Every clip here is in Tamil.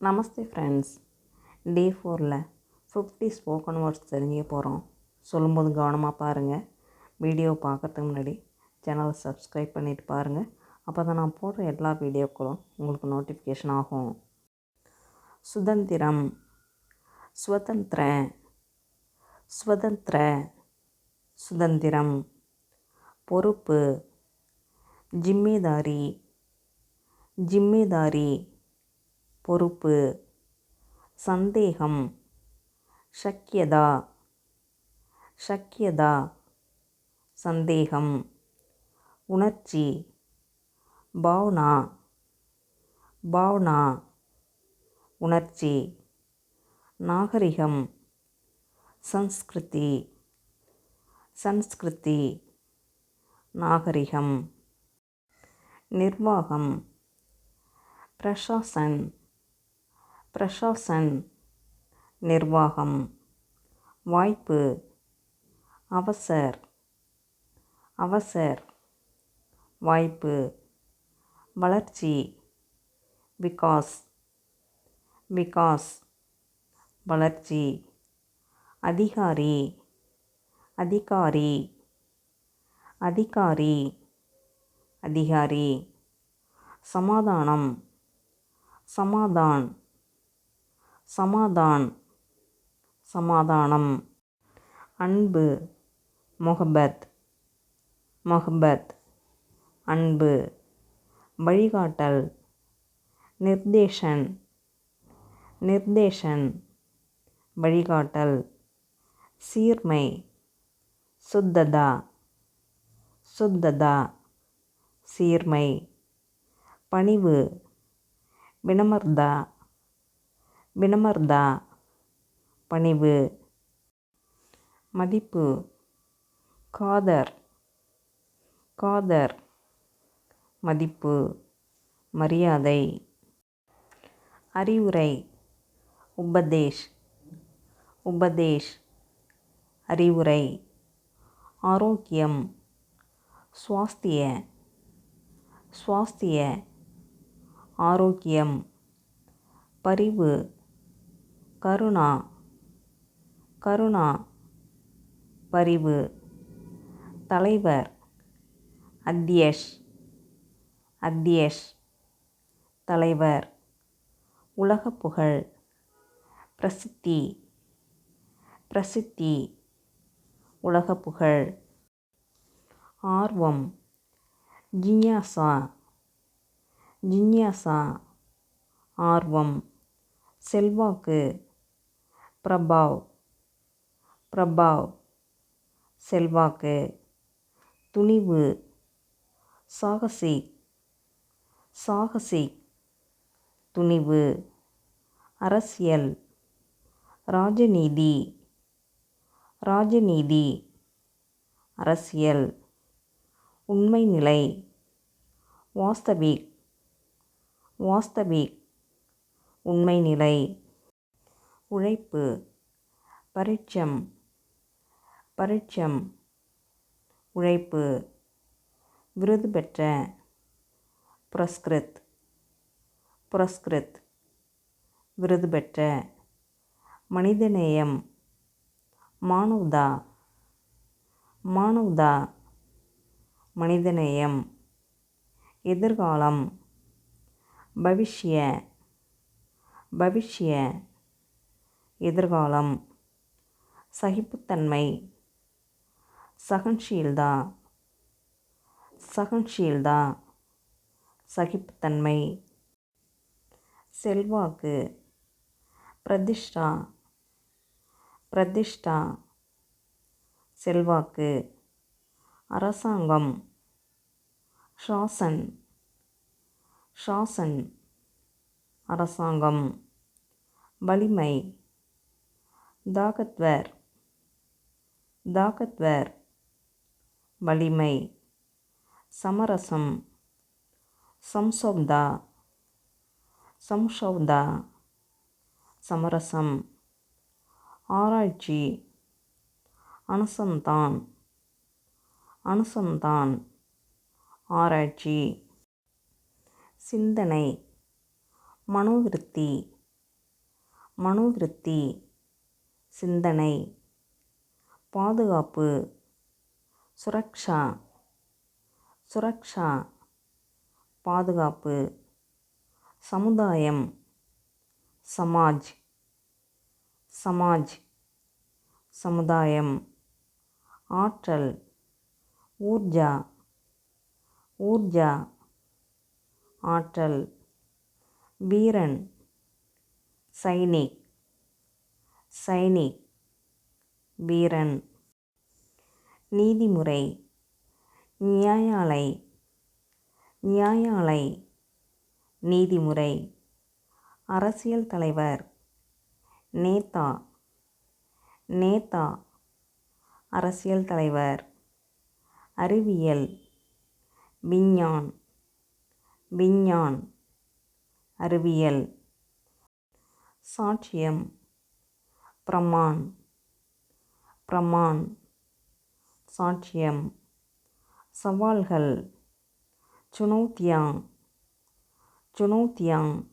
நமஸ்தே ஃப்ரெண்ட்ஸ் டே ஃபோரில் ஃபிஃப்டி ஸ்போக்கன் வேர்ட்ஸ் தெரிஞ்சுக்க போகிறோம் சொல்லும்போது கவனமாக பாருங்கள் வீடியோ பார்க்கறதுக்கு முன்னாடி சேனலை சப்ஸ்கிரைப் பண்ணிவிட்டு பாருங்கள் அப்போ தான் நான் போடுற எல்லா வீடியோக்களும் உங்களுக்கு நோட்டிஃபிகேஷன் ஆகும். சுதந்திரம். சுதந்திர. சுதந்திர. சுதந்திரம். பொறுப்பு. ஜிம்மேதாரி. ஜிம்மேதாரி. பொறுப்பு. சந்தேகம். ஷக்கியதா. ஷக்கியதா. சந்தேகம். உணர்ச்சி. பாவனா. பாவனா. உணர்ச்சி. நாகரிகம். சன்ஸ்கிருதி சன்ஸ்கிருதி நாகரிகம். நிர்வாகம். பிரஷாசன் பிரஷாசன் நிர்வாகம். வாய்ப்பு. அவசர். அவசர். வாய்ப்பு. வளர்ச்சி. விகாஸ். விகாஸ். வளர்ச்சி. அதிகாரி. அதிகாரி. அதிகாரி. அதிகாரி. சமாதானம். சமாதான். சமாதான் சமாதானம். அன்பு மொஹபத் மொஹபத் அன்பு வழிகாட்டல் நிர்தேஷன் நிர்தேஷன். வழிகாட்டல் சீர்மை சுத்ததா சுத்ததா. சீர்மை பணிவு வினமர்தா. வினமர்தா? பணிவு. மதிப்பு. காதர். காதர். மதிப்பு. மரியாதை. அறிவுரை. உபதேஷ். உபதேஷ். அறிவுரை. ஆரோக்கியம். சுவாஸ்திய. சுவாஸ்திய. ஆரோக்கியம். பரிவு. கருணா கருணா பரிவு தலைவர் அத்தியஷ் அத்தியஷ் தலைவர் உலக புகழ் பிரசித்தி பிரசித்தி உலக புகழ் ஆர்வம் ஜிஞ்ஞாசா ஜிஞ்ஞாசா ஆர்வம் செல்வாக்கு பிரபாவ் பிரபாவ் செல்வாக்கு துணிவு சாகசி சாகசி துணிவு அரசியல் ராஜநீதி ராஜநீதி அரசியல் உண்மை நிலை வாஸ்தவிக் வாஸ்தவிக் உண்மை நிலை உழைப்பு பரிச்சம் பரிச்சம் உழைப்பு விருது பெற்ற புரஸ்கிருத் புரஸ்கிருத் விருது பெற்ற மனிதநேயம் மானவ்தா மானவ்தா மனிதநேயம் எதிர்காலம் பவிஷ்ய பவிஷ்ய எதிர்காலம். சகிப்புத்தன்மை. சகன்ஷீல்தா சகன்ஷீல்தா சகிப்புத்தன்மை. செல்வாக்கு. பிரதிஷ்டா. பிரதிஷ்டா. செல்வாக்கு. அரசாங்கம். ஷாசன் ஷாசன் அரசாங்கம். வலிமை. தாகத்வர். தாகத்வர். வலிமை. சமரசம். சம்சௌதா சம்சௌதா சமரசம். ஆராய்ச்சி. அனுசந்தான். அனுசந்தான். ஆராய்ச்சி. சிந்தனை. மனோவிருத்தி. மனோவிருத்தி. சிந்தனை பாதுகாப்பு சுரக்ஷா சுரக்ஷா பாதுகாப்பு சமுதாயம் சமாஜ் சமாஜ் சமுதாயம் ஆற்றல் ஊர்ஜா ஊர்ஜா ஆற்றல் வீரன் சைனிக் சைனிக் வீரன் நீதிமுறை நியாயாலை நியாயாலை நீதிமுறை அரசியல் தலைவர் நேதா நேதா அரசியல் தலைவர் அறிவியல் விஞ்ஞான் விஞ்ஞான் அறிவியல் சாட்சியம் பிரமான் பிரமான் சாட்சியம். சவால்கள். சுனௌத்தியாங். சுனௌத்தியாங்.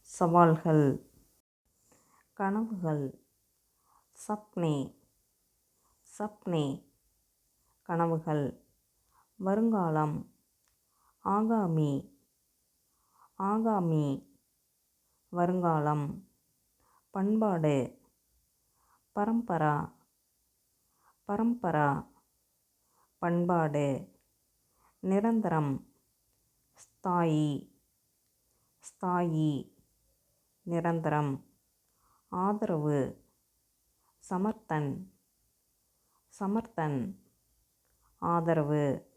சவால்கள். கனவுகள். சப்னே. சப்னே. கனவுகள். வருங்காலம். ஆகாமி. ஆகாமி. வருங்காலம். பண்பாடு. பரம்பரா பரம்பரா பண்பாடு நிரந்தரம் ஸ்தாயி ஸ்தாயி நிரந்தரம் ஆதரவு சமர்த்தன் சமர்த்தன் ஆதரவு.